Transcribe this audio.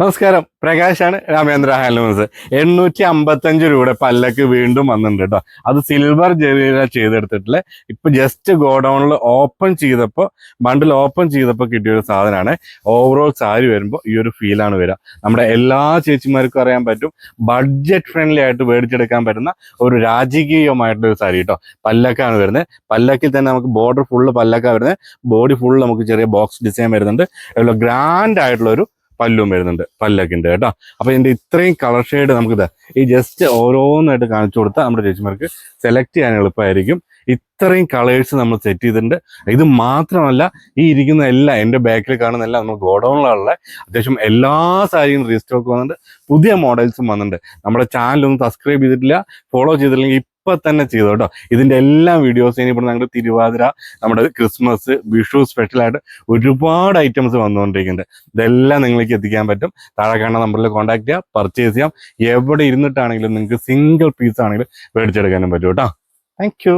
നമസ്കാരം. പ്രകാശാണ് രാമേന്ദ്ര ഹാൻഡ്ലൂംസ് എണ്ണൂറ്റി അമ്പത്തഞ്ച് രൂപയുടെ പല്ലക്ക് വീണ്ടും വന്നിട്ടുണ്ട് കേട്ടോ. അത് സിൽവർ ജെറിയില ചെയ്തെടുത്തിട്ടില്ല ഇപ്പൊ ജസ്റ്റ് ഗോഡൌണിൽ ഓപ്പൺ ചെയ്തപ്പോൾ ബണ്ടിൽ ഓപ്പൺ ചെയ്തപ്പോൾ കിട്ടിയ ഒരു സാധനമാണ് ഓവറോൾ സാരി വരുമ്പോൾ ഈ ഒരു ഫീലാണ് വരിക നമ്മുടെ എല്ലാ ചേച്ചിമാർക്കും അറിയാൻ പറ്റും. ബഡ്ജറ്റ് ഫ്രണ്ട്ലി ആയിട്ട് മേടിച്ചെടുക്കാൻ പറ്റുന്ന ഒരു രാജകീയമായിട്ടുള്ള ഒരു സാരി കേട്ടോ. പല്ലക്കാണ് വരുന്നത്. പല്ലക്കിൽ തന്നെ നമുക്ക് ബോർഡർ ഫുള്ള് പല്ലക്കാണ് വരുന്നത്. ബോഡി ഫുള്ള് നമുക്ക് ചെറിയ ബോക്സ് ഡിസൈൻ വരുന്നുണ്ട്. അതുപോലെ ഗ്രാൻഡ് ആയിട്ടുള്ള ഒരു പല്ലും വരുന്നുണ്ട് പല്ലക്കിന്റെ കേട്ടോ. അപ്പൊ ഇതിന്റെ ഇത്രയും കളർ ഷെയ്ഡ് നമുക്ക് ഈ ജസ്റ്റ് ഓരോന്നായിട്ട് കാണിച്ചു കൊടുത്താൽ നമ്മുടെ ചേച്ചിമാർക്ക് സെലക്ട് ചെയ്യാൻ എളുപ്പമായിരിക്കും. ഇത്രയും കളേഴ്സ് നമ്മൾ സെറ്റ് ചെയ്തിട്ടുണ്ട്. ഇത് മാത്രമല്ല ഈ ഇരിക്കുന്ന എല്ലാം എന്റെ ബാക്കിൽ കാണുന്ന എല്ലാം നമ്മൾ ഗോഡൗണിലുള്ള അത്യാവശ്യം എല്ലാ സാരിയും റീസ്റ്റോക്ക് വന്നിട്ടുണ്ട്. പുതിയ മോഡൽസും വന്നിട്ടുണ്ട്. നമ്മുടെ ചാനലൊന്നും സബ്സ്ക്രൈബ് ചെയ്തിട്ടില്ല ഫോളോ ചെയ്തിട്ടില്ലെങ്കിൽ ഇപ്പൊ തന്നെ ചെയ്തു കേട്ടോ. ഇതിന്റെ എല്ലാ വീഡിയോസും ഇനി ഇപ്പോൾ ഞങ്ങൾ തിരുവാതിര നമ്മുടെ ക്രിസ്മസ് വിഷു സ്പെഷ്യൽ ആയിട്ട് ഒരുപാട് ഐറ്റംസ് വന്നുകൊണ്ടിരിക്കുന്നുണ്ട്. ഇതെല്ലാം നിങ്ങളിലേക്ക് എത്തിക്കാൻ പറ്റും. താഴെ കാണുന്ന നമ്പറിൽ കോൺടാക്ട് ചെയ്യാം പർച്ചേസ് ചെയ്യാം. എവിടെ ഇരുന്നിട്ടാണെങ്കിലും നിങ്ങൾക്ക് സിംഗിൾ പീസ് ആണെങ്കിലും മേടിച്ചെടുക്കാനും പറ്റും കേട്ടോ. താങ്ക്